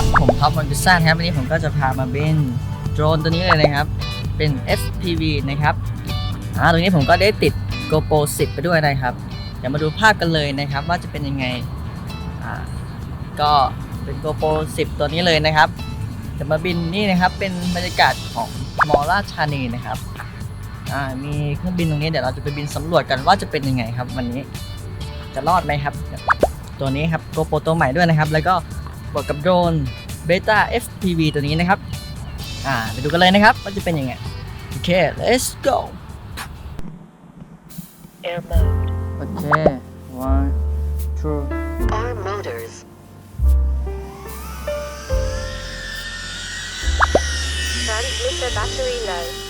ครับ ผมท็อปวันพิซซ่าครับ วันนี้ผมก็จะพามาบินโดรนตัวนี้เลยนะครับ เป็น FPV นะครับ อ่า ตรงนี้ผมก็ได้ติด GoPro 10 ไปด้วยนะครับ เดี๋ยวมาดูภาพกันเลยนะครับ ว่าจะเป็นยังไง อ่า ก็เป็น GoPro 10 ตัวนี้เลยนะครับ จะมาบินนี่นะครับ เป็นบรรยากาศของมอราชานีนะครับ อ่า มีเครื่องบินตรงนี้เดี๋ยวเราจะไปบินสำรวจกันว่าจะเป็นยังไงครับ วันนี้ จะรอดไหมครับ ตัวนี้ครับ GoPro ตัวใหม่ด้วยนะครับ แล้วก็ บวกกับโดรน Beta FPV ตัวนี้นะครับ อ่าไปดูกันเลยนะครับว่าจะเป็นยังไง โอเค let's go Air mode. โอเค one two Arm motors. Transmitter battery low.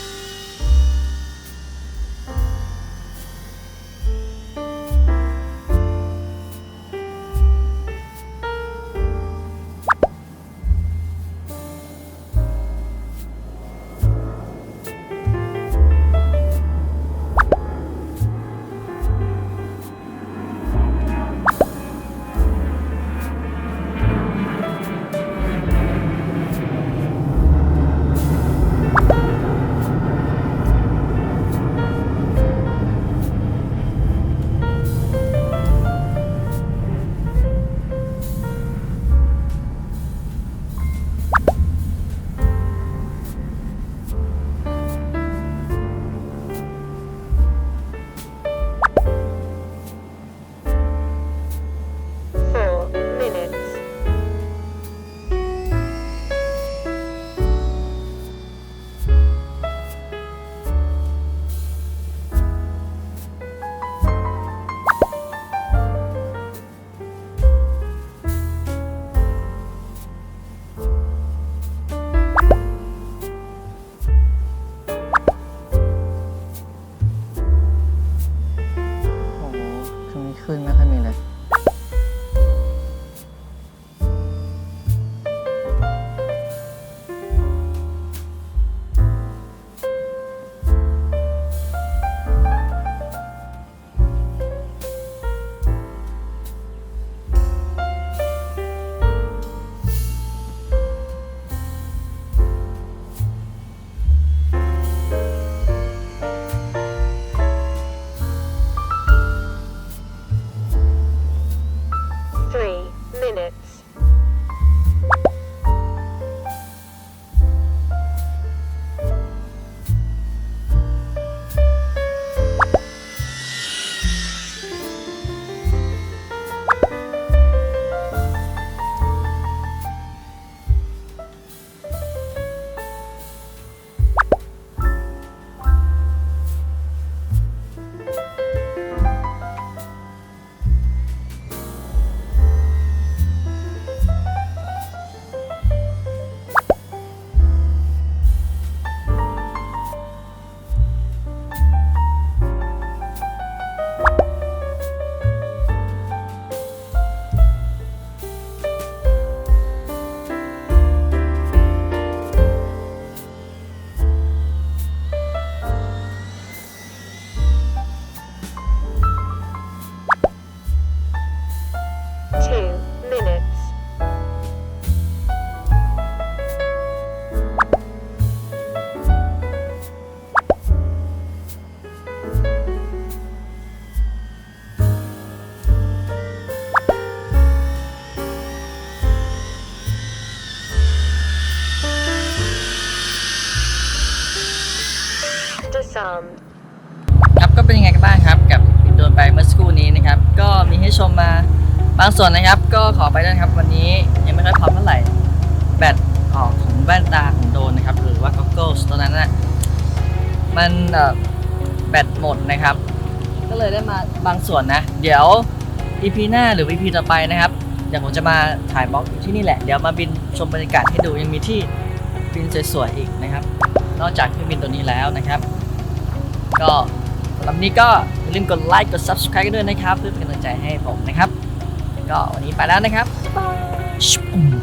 ครับก็เป็นยังไงกันบ้างครับกับบินโดนไปเมื่อสักครู่นี้นะครับ ก็มีให้ชมมาบางส่วนนะครับ ก็ขอไปด้วยครับ วันนี้ยังไม่ค่อยพร้อมเท่าไหร่ แบตของของแว่นตาของโดนนะครับ หรือว่า goggles ตัวนั้นนะมันแบตหมดนะครับ ก็เลยได้มาบางส่วนนะ เดี๋ยว EP หน้าหรือ EP ต่อไปนะครับเดี๋ยวผมจะมาถ่ายบล็อกที่นี่แหละ เดี๋ยวมาบินชมบรรยากาศให้ดูยังมีที่บินสวยๆอีกนะครับ นอกจากเครื่องบินตัวนี้แล้วนะครับ ก็สำหรับวันนี้ก็อย่าลืมกดไลค์กด subscribe กันด้วยนะครับ เพื่อเป็นกำลังใจให้ผมนะครับ ก็วันนี้ไปแล้วนะครับบ๊ายบาย